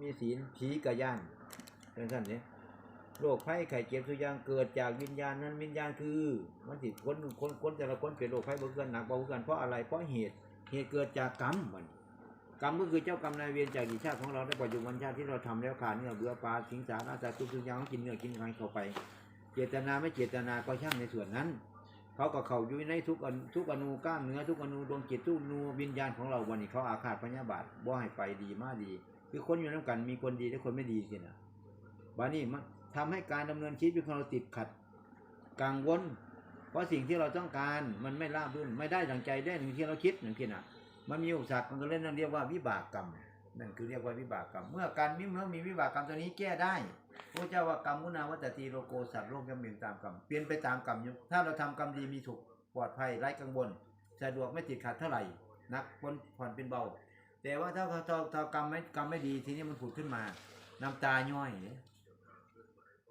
มีศีลผีกระย่านเป็นสั้นเนี่ยโรคภัยไข้เจ็บทุกอย่างเกิดจากวิญญาณนั้นวิญญาณคือมันสิคนคนคนแต่ละคนเป็นโรคภัยเบาเกินหนักเบาเกินเพราะอะไรเพราะเหตุเหตุเกิดจากกรรมมันกรรมก็คือเจ้ากรรมนายเวรจากกี่ชาติของเราได้ปัจจุบันชาติที่เราทำแล้วขาดเนื้อเบื่อปลาสิงสารอาสัตว์ทุกทุกอย่างกินเนื้อกินไขเข้าไป เจตนาไม่เจตนาก็ช่างในส่วนนั้น เขาก็เขาอยู่ในทุกอนุทุกอนูกล้ามเนื้อทุกอนูดวงจิตทุกอนูวิญญาณของเราวันนี้เขาอาฆาตพยาบาทบ่ให้ไปดีมากดี คือคนอยู่น้ำกันมีคนดีและคนไม่ดีสินะบานี้มันทำให้การดำเนินชีวิตของเราติดขัดกังวล เพราะสิ่งที่เราต้องการมันไม่ราบรื่นไม่ได้ดังใจได้อย่งที่เราคิดอย่างที่น่ะมันมีอุปสรรคมันก็เล่นนั่นเรียกว่าวิบากกรรมนั่นคือเรียกว่าวิบากกรรม เมื่อการมิเมื่อมีวิบากกรรมตัวนี้แก้ได้พระเจ้าว่ากรรมุนาวัตตีโลโกสัตว์โลกย่อมเป็นตามกรรมเปลี่ยนไปตามกรรมอยู่ถ้าเราทำกรรมดีมีถูกปลอดภัยไร้กังวลสะดวกไม่ติดขัดเท่าไหร่นักพ้นผ่อนเป็นเบา แต่ว่าถ้าเขาถ้าถ้ากรรมไม่กรรมไม่ดีทีนี้มันผุดขึ้นมา น้ำตาย่อยเนี่ย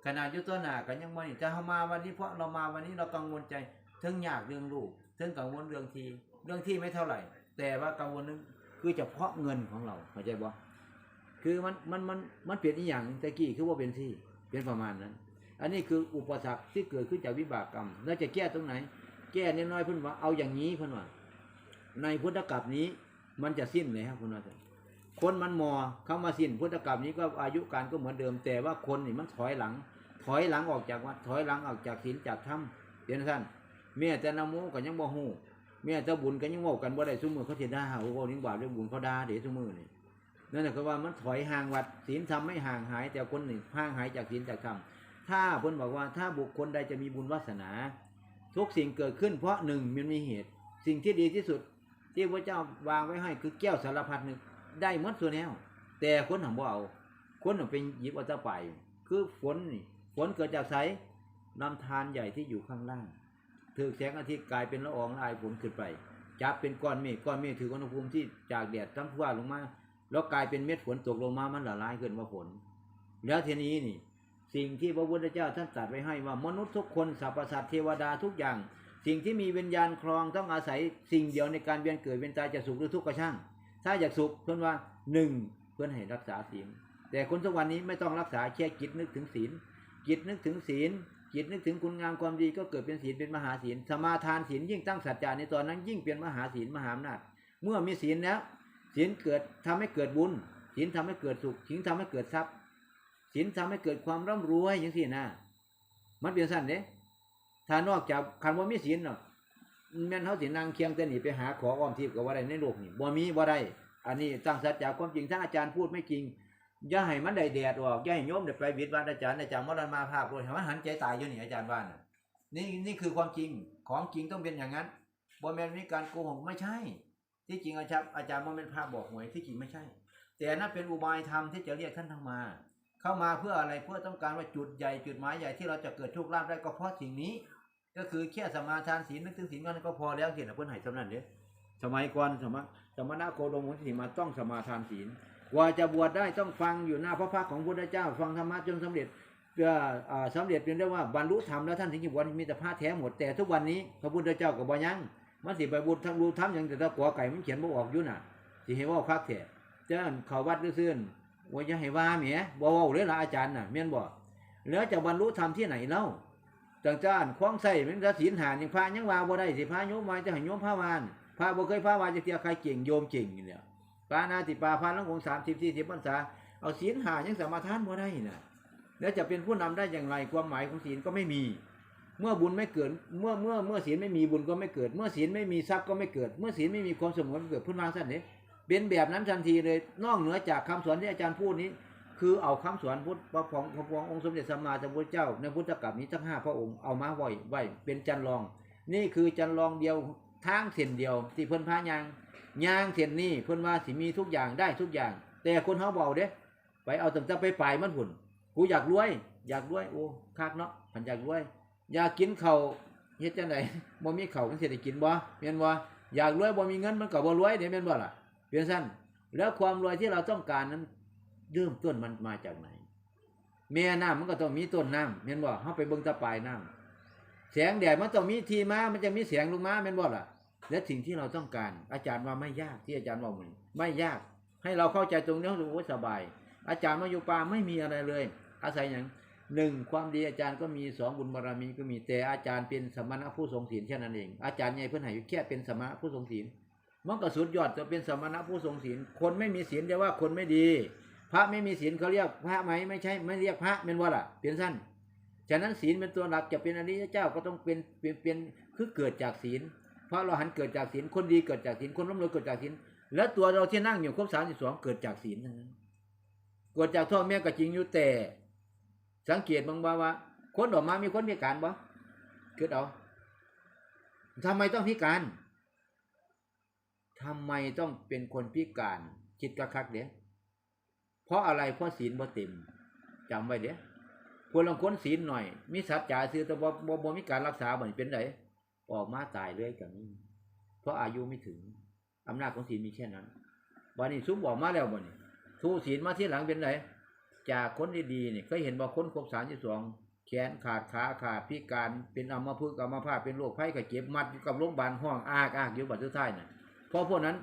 ขนาดยุตัวหนากันยังมันจะเข้ามาวันนี้เพราะเรามาวันนี้เรากังวลใจทั้งยากเรื่องลูกทั้งกังวลเรื่องที เรื่องที่ไม่เท่าไหร่ แต่ว่ากังวลนึงคือเฉพาะเงินของเราเข้าใจบ่คือมันมันมันมันเปลี่ยนอีกอย่างตะกี้คือว่าเป็นที่เป็นประมาณนั้น อันนี้คืออุปสรรคที่เกิดขึ้นจากวิบากกรรม แล้วจะแก้ตรงไหน แก้น้อยๆเพิ่นว่าเอาอย่างนี้เพิ่นว่าในพุทธกัปนี้ มันจะสิ้นเลยครับคุณว่าคนมันมอเข้ามาสิ้นพุทธกัปนี้ก็อายุการก็เหมือนเดิมแต่ว่าคนนี่มันถอยหลัง ถอยหลังออกจากวัดถอยหลังออกจากศีลจากธรรมเห็นท่านแม่แต่นโมก็ยังบ่ฮู้แม่แต่บุญก็ยังเว้ากันบ่ได้ซุมือเขาเสิด่าโอ้โหนี่บาปเรื่องบุญเขาด่าเด้ซุมือนี่นั่นแหละคือว่ามันถอยห่างวัดศีลธรรมไม่ห่างหาย แต่คนหนี่ห่างหายจากศีลจากธรรมถ้าเพิ่นบอกว่าถ้าบุคคลใดจะมีบุญวาสนา ทุกสิ่งเกิดขึ้นเพราะหนึ่งมันมีเหตุ สิ่งที่ดีที่สุด ที่พระเจ้าวางไว้ให้คือแก้วสารพัดหนึ่งได้หมดส่วนแล้วแต่คนหังบ่เอาคนหังเป็นหยิบเอาแตะไป คือฝนนี่ฝนเกิดจากไสลำธารใหญ่ที่อยู่ข้างล่างถือแสงอาทิตย์กลายเป็นละอองละอายฝนขึ้นไปจับเป็นก้อนเมฆก้อนเมฆถืออุณหภูมิที่จากแดดทั้งทั่วลงมา แล้วกลายเป็นเม็ดฝนตกลงมามันละลายขึ้นว่าฝน แล้วทีนี้นี่ สิ่งที่พระพุทธเจ้าท่านตรัสไว้ให้ว่ามนุษย์ทุกคนสรรพสัตว์เทวดาทุกอย่าง สิ่งที่มีวิญญาณครองต้องอาศัยสิ่งเดียวในการเวียนเกิดเวียนตายจะสุขหรือทุกข์ก็ช่าง ถ้าอยากสุขเพื่อนว่าหนึ่งเพื่อนให้รักษาศีล แต่คนทุกวันนี้ไม่ต้องรักษาแค่จิตนึกถึงศีลจิตนึกถึงศีลจิตนึกถึงคุณงามความดีก็เกิดเป็นศีลเป็นมหาศีลสมาทานศีลยิ่งตั้งสัจจะในตอนนั้นยิ่งเป็นมหาศีลมหาอำนาจเมื่อมีศีลแล้วศีลเกิดทำให้เกิดบุญศีลทำให้เกิดสุขศีลทำให้เกิดทรัพย์ศีลทำให้เกิดความร่ำรวยอย่างที่นะมันเป็นสั้นเด้ ถ้านอกจากคันว่ามีศีลเนาะแม่นเขาสินางเคียงแต่หนีไปหาขออ้อมทิพย์กับว่าได้ในโลกนี่บ่มีบ่ไดอันนี้ตั้งสัจจะความจริงถ้าอาจารย์พูดไม่จริงอย่าให้มันได้แดดออกอย่าให้โยมได้ไปวิดวัดอาจารย์อาจารย์มรณมาภาพโดยให้มันหันใจตายอยู่นี่อาจารย์ว่านนี่นี่คือความจริงของจริงต้องเป็นอย่างนั้นบ่แม่นมีการโกหกไม่ใช่ ที่จริงอาจารย์อาจารย์บ่แม่นพระบอกหวยที่จริงไม่ใช่ แต่นั่นเป็นอุบายธรรมที่จะเรียกท่านทั้งมา เข้ามาเพื่ออะไรเพื่อต้องการว่าจุดใหญ่จุดหมายใหญ่ที่เราจะเกิดโชคลาภได้ก็เพราะสิ่งนี้ ก็คือแค่สมาทานศีลนึกถึงศีลนั้นก็พอแล้วเห็นเพื่อนให้สำนันเด้สมัยก่อนสมัยสมณะโคดมมุนีมาต้องสมาทานศีลกว่าจะบวชได้ต้องฟังอยู่หน้าพระพักของพระพุทธเจ้า ฟังธรรมะจนสำเร็จเพื่ออ่าสำเร็จเป็นได้ว่าบรรลุธรรมแล้วท่านถึงจะบวชมีแต่ผ้าแท้หมดแต่ทุกวันนี้พระพุทธเจ้าก็บ่ยังมันสิไปบุญทำรู้ทำอย่างแต่ตะกัวไก่มันเขียนบ่ออกอยู่น่ะสิให้เว่าคักแท้เจ้าเขาวัดด้วยซื่อๆว่าจะให้ว่าแหมบ่เว้าเลยละอาจารย์น่ะแม่นบ่แล้วจะบรรลุธรรมที่ไหนเล่า จังจ้านคล้องใส่มันก็ศีลหายังพระยังวาบ่ได้สิพระโยมมาจะให้โยมพระวานพระบ่เคยพระวานจะเทียใครเก่งโยมเก่งเนี่แหละปานาติปาพาลังองค์30 40พรรษาเอาศีลหายังสมาทานบ่ได้น่ะแล้วจะเป็นผู้นำได้อย่างไรความหมายของศีลก็ไม่มี เมื่อบุญไม่เกิด เมื่อเมื่อเมื่อศีลไม่มีบุญก็ไม่เกิด เมื่อศีลไม่มีทรัพย์ก็ไม่เกิด เมื่อศีลไม่มีความสงบก็เกิดพุ่นวางสั้นนี้เป็นแบบนั้นทันทีเลยนอกเหนือจากคำสอนที่อาจารย์พูดนี้ คือเอาคำสอนพุทธพระของพระพององค์สมเด็จสัมมาสัมพุทธเจ้า ในพุทธกัปนี้ทั้งห้าพระองค์เอามาไว้ไว้เป็นจันรอง นี่คือจันรองเดียวทางเส้นเดียวที่เพิ่นพายางยางเส้นนี้เพิ่นว่าสิมีทุกอย่างได้ทุกอย่าง แต่คนเฮาเบาเด้ไปเอาตั้งแต่ไปปลายมันหุ่นกูอยากรวย อยากรวยโอ้คักเนาะพันอยากรวย อยากกินเข้าเฮ็ดจังไดบ่มีเขาวมันสิได้กินบ่แม่นบ่อยากรวยบ่มีเงินมันก็บ่รวยเด้แม่นบ่ล่ะเพียงซั่นแล้วความรวยที่เราต้องการนั้น เริ่มต้นมันมาจากไหน แม่น้ำมันก็ต้องมีต้นน้ำแม่นบ่เฮาไปเบิ่งตะปลายน้ำแสงแดดมันต้องมีทีมามันจะมีแสงลงมาแม่นบ่ล่ะ และสิ่งที่เราต้องการ อาจารย์ว่าไม่ยากที่อาจารย์ว่ามันไม่ยาก ให้เราเข้าใจตรงนี้รู้ว่าสบาย อาจารย์มาอยู่ป่าไม่มีอะไรเลย อาศัยอย่างหนึ่งความดีอาจารย์ก็มีสองบุญบารมีก็มีแต่อาจารย์เป็นสมณะผู้ทรงศีลแค่นั้นเอง อาจารย์ใหญ่เพื่อนให้แค่เป็นสมณะผู้ทรงศีลมันก็สุดยอดจะเป็นสมณะผู้ทรงศีลคนไม่มีศีลเรียกว่าคนไม่ดี พระไม่มีศีลเขาเรียกพระไหมไม่ใช่ไม่เรียกพระเป็นว่าล่ะเปลี่ยนสั้นฉะนั้นศีลเป็นตัวหลักจะเป็นอริยเจ้าก็ต้องเป็นเป็นเป็นคือเกิดจากศีลพระเราหันเกิดจากศีลคนดีเกิดจากศีลคนร่ำรวยเกิดจากศีลแล้วตัวเราที่นั่งอยู่ครบสามสิบสองเกิดจากศีลนั้นเกิดจากพ่อแม่ก็จริงอยู่แต่ สังเกตบางว่าว่า คนออกมามีคนพิการบ่เกิดเอาทำไมต้องพิการทำไมต้องเป็นคนพิการคิดกระคักเดี๋ยว เพราะอะไรเพราะศีลบ่เต็มจำไว้เดี๋ยวคนลางค้นศีลหน่อย มีสัจจะซื้อแต่บ่บ่บ่มีการรักษาบ่นี่เป็นไดออกมาตายเลยกับนี้ เพราะอายุไม่ถึงอำนาจของศีลมีแค่นั้นวันนี้ซุบออกมาแล้วบ่นี่ทูศีลมาที่หลังเป็นไดจากคนดีๆเนี่ยเคยเห็นบ่คนครบสามสิบสองแขนขาดขาขาดพิการเป็นอัมพฤกษ์อัมพาตเป็นโรคไข้ไข้เจ็บมัดอยู่กับโรงพยาบาลห้องอากอากอยู่บัดสุดท้ายน่ะเพราะพวกนั้น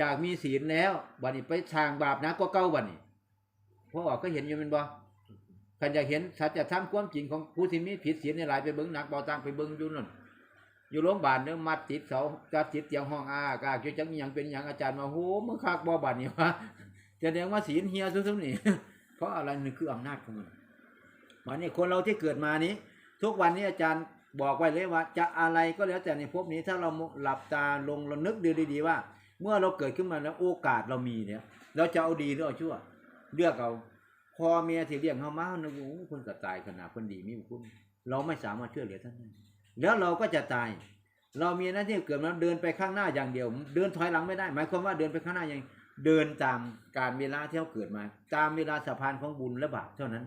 จากมีศีลแล้วบัดนี้ไปทางบาปนะก็เก่าบัดนี้เพราะว่าก็เห็นอยู่แมันบ่ท่านอยากเห็นสัจธรรมความจริงของผู้ที่มีผิดศีลในหลายไปเบิ้งหนักเบาต่างไปเบิ้งอยู่นั่นอยู่โรงพยาบาลเนี่ยมัดติดเสาจัดติดเตียงห้องอากาจะจังอย่างเป็นอย่างอาจารย์มาโหมึงคักบ่บาดนี่วะแสดงว่าศีลเฮียซุ่มๆนี่เพราะอะไรนี่คืออำนาจของมันวันนี้คนเราที่เกิดมานี้ ทุกวันนี้อาจารย์บอกไว้เลยว่า จะอะไรก็แล้วแต่ในภพนี้ถ้าเราหลับตาลงเรานึกดูดีๆว่า เมื่อเราเกิดขึ้นมาแล้วโอกาสเรามีเนี่ย เราจะเอาดีหรือเอาชั่ว เลือกเอาพอเมียที่เลี้ยงเขามาเนะโอ้คนก็ตายขนาดคนดีมีบุญคุณเราไม่สามารถช่วยเหลือท่านได้แล้วเราก็จะตาย เรามีหน้าที่เกิดมาเดินไปข้างหน้าอย่างเดียว เดินถอยหลังไม่ได้ หมายความว่าเดินไปข้างหน้าอย่างเดินตามการเวลาที่เขาเกิดมา ตามเวลาสะพานของบุญและบาปเท่านั้น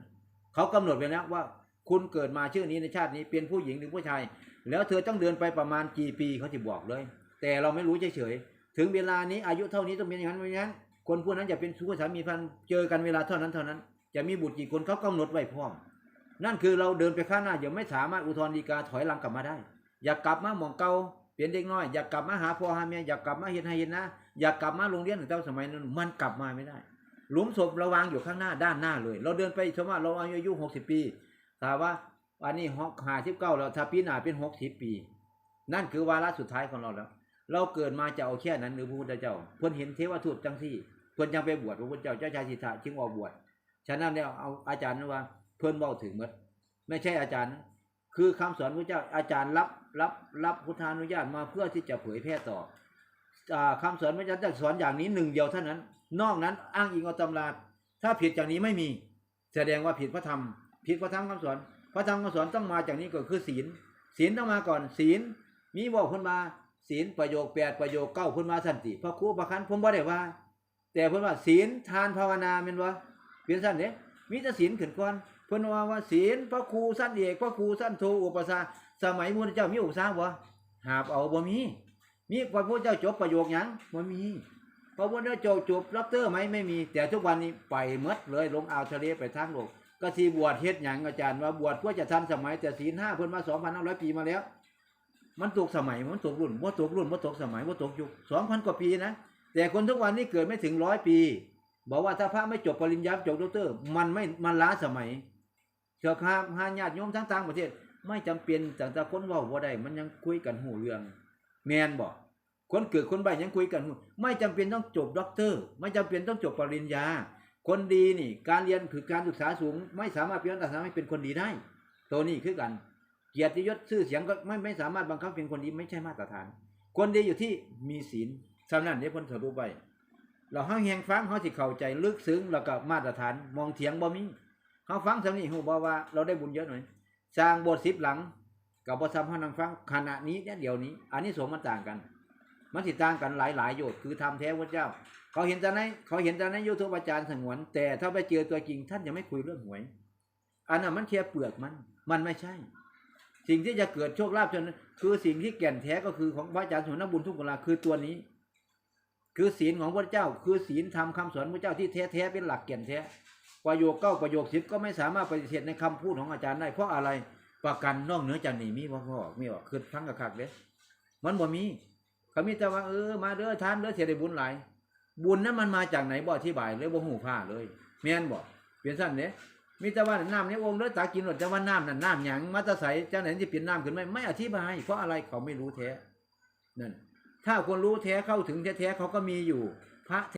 เขากำหนดไว้แล้วว่า คุณเกิดมาชื่อนี้ในชาตินี้เป็นผู้หญิงหรือผู้ชาย แล้วเธอต้องเดินไปประมาณกี่ปีเขาจะบอกเลย แต่เราไม่รู้เฉยๆ ถึงเวลานี้อายุเท่านี้ต้องเป็นอย่างนั้นอย่างนั้น คนผู้นั้นจะเป็นชู้สามีพันเจอกันเวลาเท่านั้นเท่านั้น จะมีบุตรกี่คนเขากำหนดไว้พร้อม นั่นคือเราเดินไปข้างหน้ายังไม่สามารถอุทธรณ์ฎีกาถอยหลังกลับมาได้ อยากกลับมาหมองเก่าเปลี่ยนเด็กน้อย อยากกลับมาหาพ่อหาแม่อยากกลับมาเห็นให้เห็นนะอยากกลับมาโรงเรียนตั้งแต่สมัยนั้นมันกลับมาไม่ได้ หลุมศพระวางอยู่ข้างหน้าด้านหน้าเลย เราเดินไปสมมติเราอายุหกสิบปีถามว่าวันนี้หกห้าสิบเก้าแล้วถ้าปีหน้าเป็นหกสิบปี นั่นคือวาระสุดท้ายของเราแล้ว เราเกิดมาจะเอาแค่นั้นหรือพระพุทธเจ้า เพิ่นเห็นเทวทูตจังที่ เพิ่นยังไปบวชพระพุทธเจ้าเจ้าชายสิทธะจึงออกบวชฉะนั้นแล้วเอาอาจารย์นะว่า เพิ่นเว้าถึงหมดไม่ใช่อาจารย์ คือคำสอนพระเจ้าอาจารย์รับรับรับพุทธานุญาตมาเพื่อที่จะเผยแพร่ต่ออ่าคำสอนพระเจ้าจะสอนอย่างนี้หนึ่งเดียวเท่านั้น นอกนั้นอ้างอิงเอาตำราถ้าผิดจากนี้ไม่มี แสดงว่าผิดพระธรรม ผิดพระธรรมคำสอน พระธรรมคำสอนต้องมาจากนี้ก็คือศีล ศีลต้องมาก่อน ศีลมีบอกคนมา ศีลประโยคแปดประโยคเก้าคนมาสันติพระครูประคันผมบ่ได้ว่า แต่เพิ่นว่าศีลทานภาวนาแม่นบ่เปลี่ยนสั้นเด้มีแต่ศีลขึ้นก่อนเพิ่นว่าว่าศีลพระครูสั้นเอกพระครูสั้นโทอุปสาสมัยมุนเจ้ามีอุปสาบ่หาบเอาบ่มีมีพระพุทธเจ้าจบประโยคหยังบ่มีพระพุทธเจ้าจบจบด็อกเตอร์ไหมไม่มี แต่ทุกวันนี้ไปหมดเลยลงอ่าวทะเลไปทางโลกก็สิบวชเฮ็ดหยังอาจารย์ว่าบวชเพื่อจะทันสมัยแต่ศีลห้าเพิ่นมา2,500ปีมาแล้ว มันตกสมัยมันตกรุ่นว่าตกรุ่นว่าตกสมัยว่าตกยุคสองพันกว่าปีนะแต่คนทุกวันนี้เกิดไม่ถึงร้อยปี บอกว่าถ้าพระไม่จบปริญญาจบด็อกเตอร์ มันไม่มันล้าสมัยเถอะครับหาญาติโยมทั้งต่างประเทศ ไม่จำเป็นแต่แต่คนว่าบ่ได้มันยังคุยกันหูเรื่อง แมนบอกคนเกิดคนใบยังคุยกันหูไม่จำเป็นต้องจบด็อกเตอร์ ไม่จำเป็นต้องจบปริญญา คนดีนี่ การเรียนคือการศึกษาสูง ไม่สามารถเปลี่ยนตัดสามารถให้เป็นคนดีได้ตัวนี้คือกัน เกียรติยศชื่อเสียงก็ไม่ไม่สามารถบังคับเป็นคนดีไม่ใช่มาตรฐาน คนดีอยู่ที่มีศีลสำนั้นเดี๋ยวเพ้นสรุปไปเราห้างแหงฟังเขาสิเข้าใจลึกซึ้งแล้วก็มาตรฐานมองเถียงบ่มีเขาฟังสำนี้หูบอกว่าเราได้บุญเยอะหน่อยสร้างโบสถ์สิบหลังกับบทธรรมพนังฟังขณะนี้เนี่ยเดี๋ยวนี้ อันนี้สงส์มันต่างกัน มันสิต่างกันหลายหลายโยชน์คือทำแท้พระเจ้า เขาเห็นแต่ในเขาเห็นแต่ในยูทูบอาจารย์สงวน แต่ถ้าไปเจอตัวจริงท่านยังไม่คุยเรื่องหวย อันนั้นมันแค่เปลือกมัน มันไม่ใช่ สิ่งที่จะเกิดโชคลาภจนคือสิ่งที่แก่นแท้ก็คือของพระอาจารย์สวนนบุญทุกเวลาคือตัวนี้ คือศีลของพระเจ้า คือศีลธรรมคำสอนพระเจ้าที่แท้แท้เป็นหลักแก่นแท้ประโยคเก้าประโยคสิบก็ไม่สามารถปฏิเสธในคำพูดของอาจารย์ได้เพราะอะไรประกันนอกเหนือจากนี้มีบ่พ่อมีบ่คือทั้งกระคักเด้มันบ่มีเขามีแต่ว่าเออมาเด้อทานเด้อเสียได้บุญหลายบุญนั้นมันมาจากไหนบ่อธิบายเลยบ่หูผ้าเลยแม่นบ่เปลี่ยนสั้นเด้ มีแต่ว่าน้ำในองค์ด้อตากินหมดจะว่าน้ำนั่นน้ำหยังมาตะใสจังไหนที่เปลี่ยนน้ำขึ้นไหมไม่อธิบาย เพราะอะไรเขาไม่รู้แท้นั่นถ้าคนรู้แท้เข้าถึงแท้ๆเขาก็มีอยู่ พระ